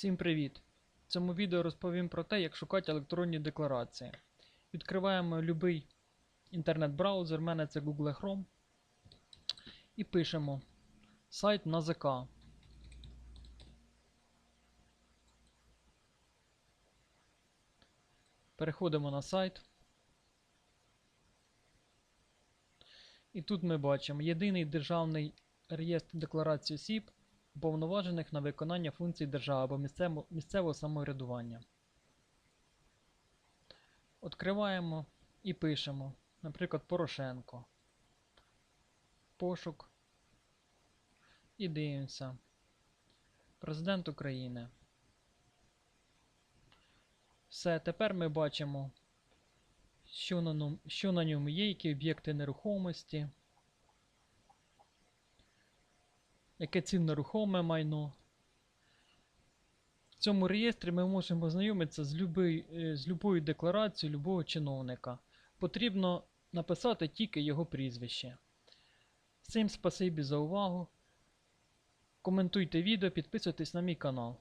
Всім привіт! В цьому відео розповім про те, як шукати електронні декларації. Відкриваємо будь-який інтернет-браузер, в мене це Google Chrome. І пишемо сайт НАЗК. Переходимо на сайт. І тут ми бачимо єдиний державний реєстр декларацій осіб, уповноважених на виконання функцій держави або місцево- місцевого самоврядування. Откриваємо і пишемо, наприклад, Порошенко. Пошук. І дивимося. Президент України. Все, тепер ми бачимо, що на, що на ньому є, які об'єкти нерухомості. Яке цінне рухоме майно. В цьому реєстрі ми можемо ознайомитися з, любий, е, з любою декларацією любого чиновника. Потрібно написати тільки його прізвище. Всім спасибі за увагу. Коментуйте відео, підписуйтесь на мій канал.